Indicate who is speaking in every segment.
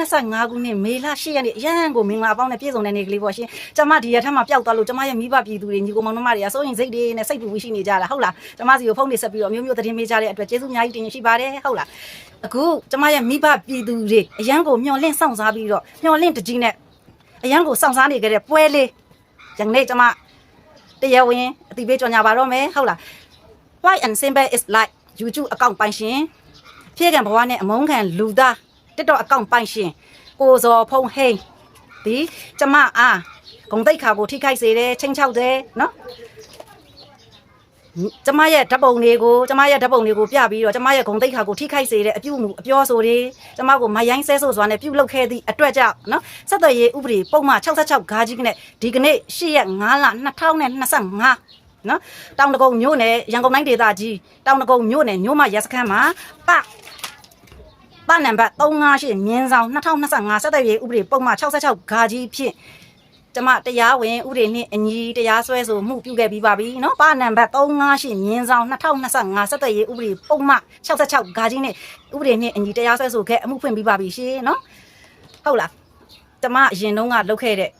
Speaker 1: 2025ခုနှစ်မေလ10ရက်နေ့အရန်ကိုမင်္ဂလာပေါင်းနဲ့ပြည့်စုံတဲ့နေ့ကလေးပေါ့ရှင်ကျမဒီရက်ထက်မှပျောက်သွားလို့ကျမရဲ့မိဘပြည်သူတွေညီကိုမောင်နှမတွေကစိုးရင်စိတ်တွေနဲ့စိတ်ပူပြီးရှိနေကြတာဟုတ်လားကျမစီကိုဖုန်းနေဆက်ပြီးတော့မျိုးမျိုးသတင်းပေးကြတဲ့အတွက်ကျေးဇူးအများကြီးတင်ရှိပါတယ်ဟုတ်လားအခုကျမရဲ့မိဘပြည်သူတွေအရန်ကိုမျှော်လင့်စောင့်စားပြီးတော့မျှော်လင့်တကြီးနဲ့အရန်ကိုစောင့်စားနေကြတဲ့ပွဲလေးယနေ့ကျမတရားဝင်အတိပေးကြော်ညာပါတော့မယ်ဟုတ်လား White and simple is like YouTube account ပိုင်ရှင်ဖြည့်ကံဘဝနဲ့အမုန်းခံလူသား TikTok account ပိုင်ရှင်ကိုဇော်ဖုံဟိန်းဒီကျမအားဂုံတိတ်ခါကိုထိခိုက်စေတယ်ချင်းချောက်တယ်နော်ကျမရဲ့ဓာတ်ပုံတွေကိုကျမရဲ့ဓာတ်ပုံတွေကိုပြပြီးတော့ကျမရဲ့ဂုံတိတ်ခါကိုထိခိုက်စေတဲ့အပြုအမူအပြောဆိုတွေကျမကိုမယိုင်းဆဲဆိုစွာနဲ့ပြုလုပ်ခဲ့သည့်အတွက်ကြောင့်နော်ဆက်သွယ်ရေးဥပဒေပုံမှန်66ဂါကြီးကနဲ့ဒီကနေ့8ရက်5လ2025နော်တောင်တကုံမြို့နယ်ရန်ကုန်တိုင်းဒေသကြီးတောင်တကုံမြို့နယ်မြို့မရဲစခန်းမှာပ ပနံပါတ်358မြင်းဆောင်2025ဆက်သွယ်ရေးဥပဒေပုံမှန်66ဂါကြီးဖြင့်ကျမတရားဝင်ဥပဒေနှင့်အညီတရားစွဲဆိုမှုပြုခဲ့ပြီးပါပြီเนาะပါနံပါတ်358မြင်းဆောင်2025ဆက်သွယ်ရေးဥပဒေပုံမှန်66ဂါကြီးနဲ့ဥပဒေနှင့်အညီတရားစွဲဆိုခဲ့အမှုဖွင့်ပြီးပါပြီရှင်เนาะဟုတ်လားကျမအရင်တုန်းကလုပ်ခဲ့တဲ့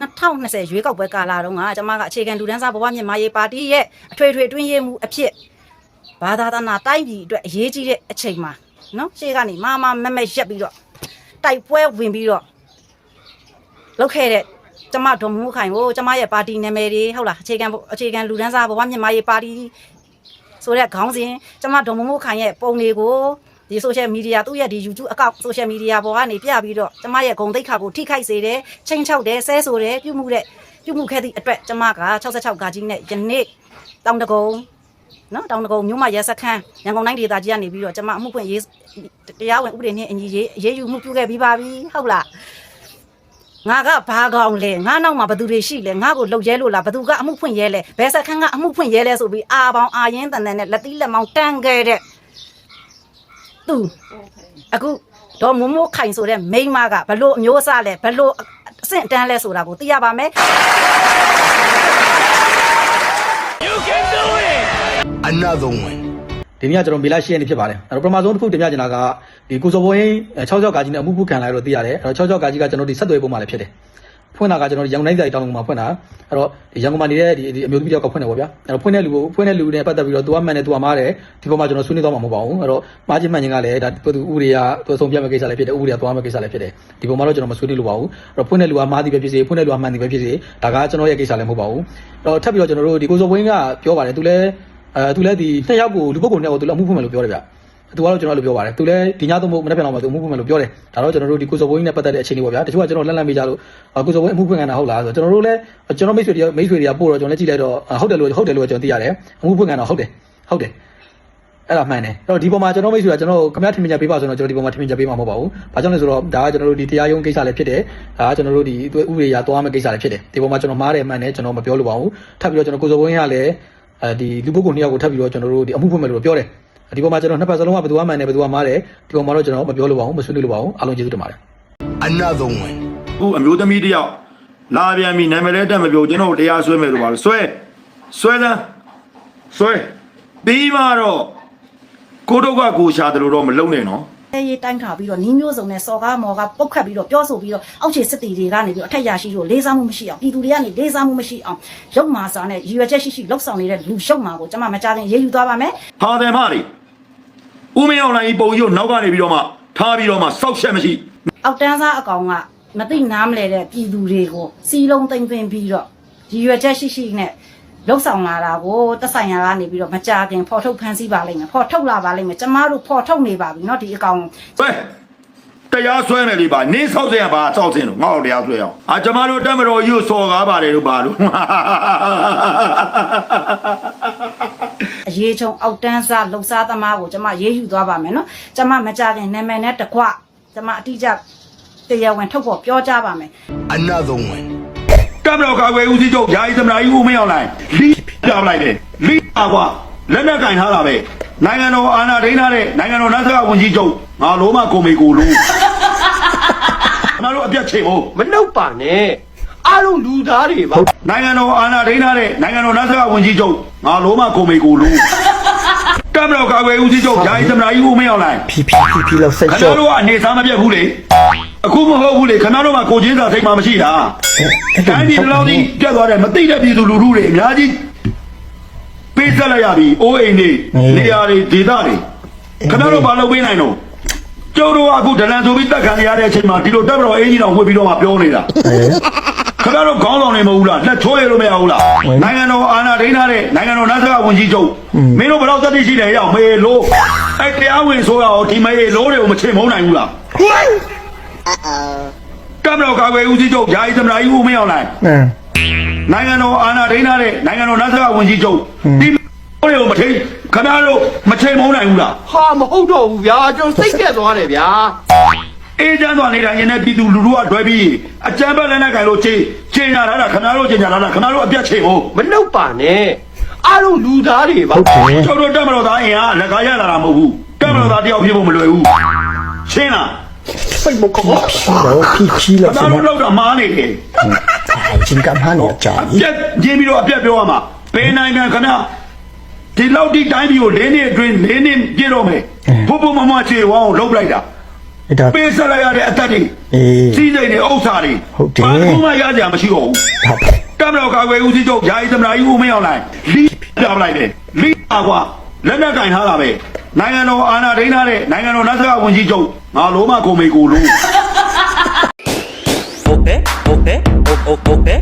Speaker 1: 2020ရွေးကောက်ပွဲကာလတုန်းကကျမကအခြေခံလူဒန်းစားဘဝမြန်မာရေးပါတီရဲ့အထွေထွေတွင်းရေးမှုအဖြစ်ဘာသာတနာတိုင်းပြည်အတွက်အရေးကြီးတဲ့အချိန်မှာ နော်ရှေ့ကနေမမမမက်ရက်ပြီးတော့တိုက်ပွဲဝင်ပြီးတော့လုပ်ခဲ့တဲ့ကျမဒေါ်မိုးခိုင်ကိုကျမရဲ့ပါတီနာမည်တွေဟုတ်လားအခြေခံအခြေခံလူဒန်းစားဘဝမြန်မာရေးပါတီဆိုတဲ့ခေါင်းစဉ်ကျမဒေါ်မိုးမိုးခိုင်ရဲ့ပုံတွေကိုဒီ social media သူ့ရဲ့ဒီ YouTube account social media ပေါ်ကနေပြပြီးတော့ကျမရဲ့ဂုံတိတ်ခါကိုထိခိုက်စေတယ်ချိန်ချောက်တယ်ဆဲဆိုတယ်ပြုမှုတဲ့ပြုမှုခဲ့သည့်အတွက်ကျမက66ဂါကြီးနဲ့ယနေ့တောင်တကုံ နော်တောင်တကုံမြို့မှာရဲစခန်းရန်ကုန်တိုင်းဒေသကြီးကနေပြီးတော့ကျမအမှုဖွင့်ရေးတရားဝင်ဥပဒေနဲ့အညီရေးရေးယူမှုပြုခဲ့ပြီးပါပြီဟုတ်လားငါကဘာကောင်လဲငါနောက်မှာဘသူတွေရှိလဲငါကိုလှုပ်ရဲလို့လားဘသူကအမှုဖွင့်ရဲလဲဘယ်စခန်းကအမှုဖွင့်ရဲလဲဆိုပြီးအာပေါင်းအာရင်တန်တန်နဲ့လက်သီးလက်မောင်းတန်းခဲ့တဲ့သူအခုတော့မမိုးခိုင်ဆိုတဲ့မိန်းမကဘလို့အမျိုးအစားလဲဘလို့အဆင့်အတန်းလဲဆိုတာကိုသိရပါမယ်
Speaker 2: another one.
Speaker 3: ဒီနေ့ကကျွန်တော်မေလာရှိရနေဖြစ်ပါတယ်အဲ့တော့ပထမဆုံးတစ်ခုတင်ပြချင်တာကဒီကိုစောဘိုးရင်66ကာကြီးနဲ့အမှုပုခံလာရတော့သိရတယ်အဲ့တော့66ကာကြီးကကျွန်တော်ဒီဆက်သွယ်ပုံမှလည်းဖြစ်တယ်ဖွင့်တာကကျွန်တော်ဒီရန်ကုန်တိုင်းတိုင်းတောင်ကုန်မှာဖွင့်တာအဲ့တော့ဒီရန်ကုန်မှာနေတဲ့ဒီဒီအမျိုးသမီးတယောက်ကဖွင့်တယ်ပေါ့ဗျာအဲ့တော့ဖွင့်တဲ့လူကိုဖွင့်တဲ့လူနဲ့ပတ်သက်ပြီးတော့သူကမှန်တယ်သူကမားတယ်ဒီပုံမှာကျွန်တော်ဆွေးနွေးတော့မှာမဟုတ်ပါဘူးအဲ့တော့မားချင်းမှန်ချင်းကလည်းဒါသူဥပဒေကသူအဆုံးပြမဲ့ကိစ္စလည်းဖြစ်တယ်ဥပဒေကသွားမဲ့ကိစ္စလည်းဖြစ်တယ်ဒီပုံမှာတော့ကျွန်တော်မဆွေးနွေးလို့ပါဘူးအဲ့တော့ဖွင့်တဲ့လူကမားသည်ပဲဖြစ်စေဖွင့်တဲ့လူကမှန်သည်ပဲဖြစ်စေဒါကကျွန်တော်ရဲ့ကိစ္စလည်းမဟုတ်ပါဘူးအဲ့တော့ထပ်ပြီးတော့ကျွန်တော်တို့ဒီကိုစောဘိုးရင်ကပြောပါတယ်သူလည်း အဲသူလည်းဒီနှစ်ယောက်ကိုလူပုဂ္ဂိုလ်နှစ်ယောက်ကိုသူလည်းအမှုဖွင့်မယ်လို့ပြောတယ်ဗျသူကတော့ကျွန်တော်လည်းပြောပါတယ်သူလည်းဒီညသုံးဖို့မနေ့ပြန်တော့မှသူအမှုဖွင့်မယ်လို့ပြောတယ်ဒါတော့ကျွန်တော်တို့ဒီကိုစောဘိုးကြီးနဲ့ပတ်သက်တဲ့အခြေအနေပေါ့ဗျာတချို့ကကျွန်တော်လက်လန့်မိကြလို့ကိုစောဘိုးအမှုဖွင့်ခံတာဟုတ်လားဆိုတော့ကျွန်တော်တို့လည်းကျွန်တော်မိတ်ဆွေတွေမိတ်ဆွေတွေကပို့တော့ကျွန်တော်လည်းကြည့်လိုက်တော့ဟုတ်တယ်လို့ဟုတ်တယ်လို့ကျွန်တော်သိရတယ်အမှုဖွင့်ခံတာဟုတ်တယ်ဟုတ်တယ်အဲ့ဒါမှန်တယ်အဲ့တော့ဒီပုံမှာကျွန်တော်မိတ်ဆွေကကျွန်တော်ခမရထင်မြင်ကြပေးပါဆိုတော့ကျွန်တော်ဒီပုံမှာထင်မြင်ကြပေးမှာမဟုတ်ပါဘူး။ဘာကြောင့်လဲဆိုတော့ဒါကကျွန်တော်တို့ဒီတရားရုံးကိစ္စလည်းဖြစ်တယ်။ဒါကကျွန်တော်တို့ဒီဥပဒေအရသွားမယ့်ကိစ္စလည်းဖြစ်တယ်။ဒီပုံမှာကျွန်တော်မှားတယ်မှန်တယ်ကျွန်တော်မပြောလို့ပါဘူး။ထပ်ပြီးတော့ကျွန်တော်ကိုစောဘိုးကြီးကလည်း အဲဒီလူပုဂ္ဂိုလ်နှစ်ယောက်ကိုထပ်ပြီးတော့ကျွန်တော်တို့ဒီအမှုဖွင့်မယ်လို့ပြောတယ်။ဒီပုံမှာကျွန်တော်နှစ်ဖက်စလုံးကဘယ်သူမှမှန်တယ်ဘယ်သူမှမှားတယ်ဒီပုံမှာတော့ကျွန်တော်မပြောလို့ပါဘူးမဆွေးနွေးလို့ပါဘူးအားလုံးကျေးဇူးတင်ပါတယ်
Speaker 2: Another one.
Speaker 4: အခုအမျိုးသမီးတစ်ယောက်လာပြန်ပြီနာမည်လည်းတက်မပြောကျွန်တော်တို့တရားဆွဲမယ်လို့ပါလို့ဆွဲဆွဲသမ်းဆွဲပြီးမှတော့ကိုတော့ကကိုရှာတယ်လို့တော့မလုံနဲ့နော်
Speaker 1: အဲရေးတိုင်းထားပြီးတော့နီးမျိုးစုံနဲ့စော်ကားမော်ကားပုတ်ခတ်ပြီးတော့ပြောဆိုပြီးတော့အောက်ခြေစစ်တီတွေကနေပြီးတော့အထက်ရရှိလို့လေးစားမှုမရှိအောင်ပြည်သူတွေကနေလေးစားမှုမရှိအောင်ရုပ်မာစာနဲ့ရည်ရွယ်ချက်ရှိရှိလှုပ်ဆောင်နေတဲ့လူရုပ်မာကိုကျွန်မမကြားခင်ရေးယူသွားပါမယ်
Speaker 4: ဟာတယ်မလေးဦးမင်းအောင်လိုင်းကြီးပုံကြီးကိုနောက်ကနေပြီးတော့မှထားပြီးတော့မှစောက်ရှက်မရှိ
Speaker 1: အောက်တန်းစားအကောင်ကမသိနားမလဲတဲ့ပြည်သူတွေကိုစီလုံးသိမ့်သိမ့်ပြီးတော့ရည်ရွယ်ချက်ရှိရှိနဲ့ လှုပ်ဆောင်လာတာကိုတက်ဆိုင်ရာကနေပြီးတော့မကြားခင်ဖော်ထုတ်ဖန်ဆီးပါလိမ့်မယ်ဖော်ထုတ်လာပါလိမ့်မယ်ကျမတို့ဖော်ထုတ်နေပါပြီเนาะဒီအကောင်
Speaker 4: ဆွဲတရားဆွဲမယ်လေပါနင်းဆောက်စရာပါစောက်စင်လို့ငါ့ကိုတရားဆွဲအောင်အာကျမတို့တက်မတော်ကြီးကိုစော်ကားပါတယ်လို့ပါလို့
Speaker 1: အရေးချုံအောက်တန်းစားလှုပ်ရှားသမားကိုကျမရေးယူသွားပါမယ်เนาะကျမမကြားခင်နာမည်နဲ့တကွကျမအတိအကျတရားဝင်ထုတ်ဖို့ပြောကြပါမယ်
Speaker 2: Another one.
Speaker 4: တက်မတော်ကာကွယ်ဦးစီးချုပ်ယာယီသမ္မတကြီးဦးမင်းအောင်လိုင်းလီးပြပလိုက်တယ်လီးပါကွာလက်နဲ့ကင်ထားတာပဲနိုင်ငံတော်အာဏာထိန်းထားတဲ့နိုင်ငံတော်နတ်စကဝန်ကြီးချုပ်ငါလုံးမကိုမေကိုလို့ငါတို့အပြတ်ချိန်ဖို့
Speaker 5: မနှုတ်ပါနဲ့အားလုံးလူသားတွေပါ
Speaker 4: နိုင်ငံတော်အာဏာထိန်းထားတဲ့နိုင်ငံတော်နတ်စကဝန်ကြီးချုပ်ငါလုံးမကိုမေကိုလို့တတမတော်ကာကွယ်ဦးစီးချုပ်ယာယီသမ္မတကြီးဦးမင်းအောင်လိုင်
Speaker 6: ဖြီးဖြီးဖြီးဖြီးလောက်ဆက်
Speaker 4: ခင်
Speaker 6: ရှော့
Speaker 4: ဗျားတို့ကအနေစားမပြတ်ဘူးလေ အခုမဟုတ်ဘူးလေခင်ဗျားတို့ကကိုချင်းစာစိတ်မှမရှိတာတိုင်းပြည်တစ်လုံးကြီးပြတ်သွားတယ်မသိတဲ့ပြည်သူလူထုတွေအများကြီးပေးဆက်လိုက်ရပြီအိုးအိမ်တွေနေရာတွေဒေသတွေခင်ဗျားတို့ဘာလုပ်ပေးနိုင်တော့ကျုပ်တို့ကအခုဒလန်ဆိုပြီးတက်ခံရတဲ့အချိန်မှာဒီလိုတက်မတော်အင်ကြီးတော်ဝှက်ပြီးတော့မှပြောနေတာ
Speaker 6: အဲ
Speaker 4: ခင်ဗျားတို့ခေါင်းဆောင်နေမဟုတ်ဘူးလားလက်ချိုးရလို့မရဘူးလားနိုင်ငံတော်အာဏာထိန်းထားတဲ့နိုင်ငံတော်နာဇကဝန်ကြီးချုပ်မင်းတို့ဘယ်တော့သက်တရှိတယ်ရောက်မေလို့အဲ့တရားဝင်ဆိုရအောင်ဒီမေလို့တွေကိုမချေမုန်းနိုင်ဘူးလား ကမ္ဘာကာကွယ်ဦးစီးချုပ်ယာယီသမ္မတကြီးဦးမင်းအောင်လိုင်
Speaker 6: အင်း
Speaker 4: နိုင်ငံတော်အာဏာထိန်းထားတဲ့နိုင်ငံတော်နာဇကဝန်ကြီးချုပ်ဒီမေလို့တွေကိုမထိန်းခင်ဗျားတို့မချေမုန်းနိုင်ဘူးလား
Speaker 5: ဟာမဟုတ်တော့ဘူးဗျာကျွန်တော်စိတ်ပြက်သွားတယ်ဗျာ
Speaker 4: အေးချမ်းစွာနေတိုင်းနေတဲ့ပြည်သူလူထုကတွဲပြီးအကြမ်းဖက်လက်နက်ကိုင်လို့ချိန်ချိန်ရတာလားခင်ဗျားတို့ချိန်ရတာလားခင်ဗျားတို့အပြတ်ချိန်ဖို့
Speaker 5: မနှုတ်ပါနဲ့အားလုံးလူသားတွေပါ
Speaker 6: ဟုတ်တယ်
Speaker 4: ကျောက်တို့တက်မတော်သားအင်အားလက်ကားရလာတာမဟုတ်ဘူးတက်မတော်သားတယောက်ဖြစ်ဖို့မလွယ်ဘူးရှင်းလား
Speaker 5: စိတ်မကောင်း
Speaker 6: တော့ဖြီးဖြီးလောက်
Speaker 4: ဒါ
Speaker 6: ဆက်
Speaker 4: တို့လောက်တာမားနေတယ်
Speaker 6: ချင်းကမှန်းနေကြ
Speaker 4: အပြက်ကျင်းပြီးတော့အပြက်ပြောရမှာဘယ်နိုင်ငံခဏဒီလောက်ဒီတိုင်းပြည်ကို၄နှစ်အတွင်း၄နှစ်ပြည့်တော့မယ်ဘုဘမမချေဝအောင်လှုပ်လိုက်တာ
Speaker 6: အဲ့ဒါ
Speaker 4: ပေးဆက်လိုက်ရတဲ့အသက်တွေ
Speaker 6: အေး
Speaker 4: စီးစိမ်တွေဥစ္စာတွေ
Speaker 6: ဟုတ်တယ်
Speaker 4: ဘာမှမရကြမရှိတော့ဘူး
Speaker 6: ဒါပဲ
Speaker 4: တမတော်ကာကွယ်ဦးစီးချုပ်ယာယီသမ္မတကြီးဦးမင်းအောင်လိုင်လီးပြပလိုက်တယ်လီးပါကွာလက်နက်ကင်ထားတာပဲ နိုင်ငံတော်အာဏာထိန်းထားတဲ့နိုင်ငံတော်နတ်စကဝန်ကြီးချုပ်ငါလုံးမကိုမေကိုလို့
Speaker 7: Okay, okay, okay, okay, okay.